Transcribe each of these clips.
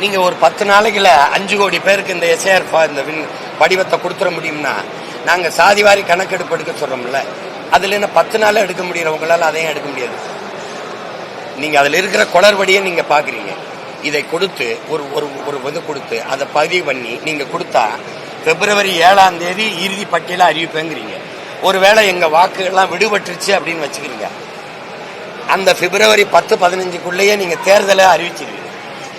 நீங்க ஒரு பத்து நாளைக்குல அஞ்சு கோடி பேருக்கு இந்த எஸ்ஏஆர் இந்த வின் படிவத்தை கொடுத்துட முடியும்னா நாங்க சாதிவாரி கணக்கெடுப்பு எடுக்க சொல்றோம்ல அதுல என்ன பத்து நாள் எடுக்க முடியறவங்களால அதையும் எடுக்க முடியாது. நீங்க அதுல இருக்கிற குளறுபடியை நீங்க பாக்குறீங்க. இதை கொடுத்து ஒரு ஒரு ஒரு இது கொடுத்து அதை பதிவு பண்ணி நீங்க கொடுத்தா பிப்ரவரி ஏழாம் தேதி இறுதி பட்டியல அறிவிப்பேங்கிறீங்க. ஒருவேளை எங்க வாக்குகள்லாம் விடுபட்டுருச்சு அப்படின்னு வச்சுக்கிறீங்க. அந்த பிப்ரவரி பத்து பதினஞ்சுக்குள்ளேயே நீங்க தேர்தலை அறிவிச்சிருவீங்க.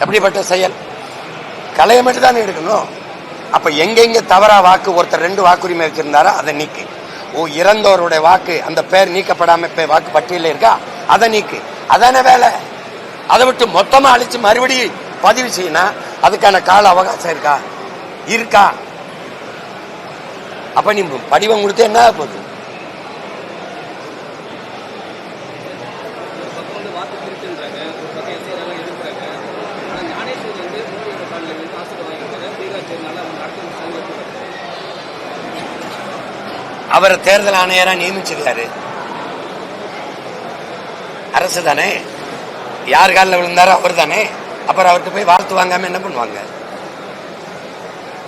எப்படிப்பட்ட செயல். கலையை மட்டும் தானே எடுக்கணும்? அப்ப எங்கெங்க தவறா வாக்கு ஒருத்தர் ரெண்டு வாக்குரிமை வச்சிருந்தாரோ அதை நீக்கு. ஓ இறந்தவருடைய வாக்கு அந்த பேர் நீக்கப்படாம வாக்கு பட்டியலில் இருக்கா? அதை நீக்கு. அதானே வேலை? அதை விட்டு மொத்தமா அழிச்சு மறுபடியும் பதிவு செய்யணும் அதுக்கான கால அவகாசம் இருக்கா? இருக்கா. அப்ப நீ படிவம் கொடுத்து என்ன ஆக போகுது? அவரை தேர்தல் ஆணையராக நியமிச்சிருக்காரு. அரசு தானே? யார் காலில் விழுந்தாரோ அவர் தானே? அப்புறம் அவர்கிட்ட போய் வாழ்த்து வாங்காம என்ன பண்ணுவாங்க?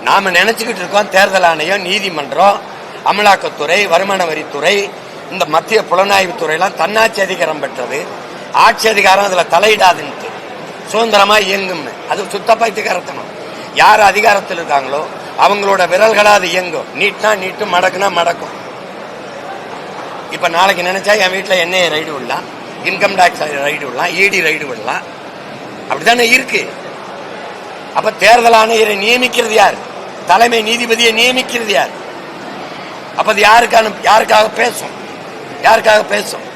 நாம நினைச்சுக்கிட்டு இருக்கோம் தேர்தல் ஆணையம் நீதிமன்றம் அமலாக்கத்துறை வருமான வரித்துறை இந்த மத்திய புலனாய்வு துறையெல்லாம் தன்னாட்சி அதிகாரம் பெற்றது. ஆட்சி அதிகாரம் அதுல தலையிடாதுன்ட்டு. சுதந்திரமா இயங்கும்னு. அது சுத்த பைத்தியகாரத்தனம் யார் அதிகாரத்தில் இருக்காங்களோ அவங்களோட விரல்களா அது இயங்கும். நீட்னா நீட்டு மடக்குனா மடக்கும். இப்ப நாளைக்கு நினைச்சா என் வீட்டுல என்ஐஏ ரைடு விடலாம். இன்கம் டாக்ஸ் ரைடு விடலாம். இடி ரைடு விடலாம். அப்படித்தானே இருக்கு. அப்ப தேர்தல் ஆணையரை நியமிக்கிறது யார்? தலைமை நீதிபதியை நியமிக்கிறது யார்? அப்ப அது யாருக்கான யாருக்காக பேசும்? யாருக்காக பேசும்?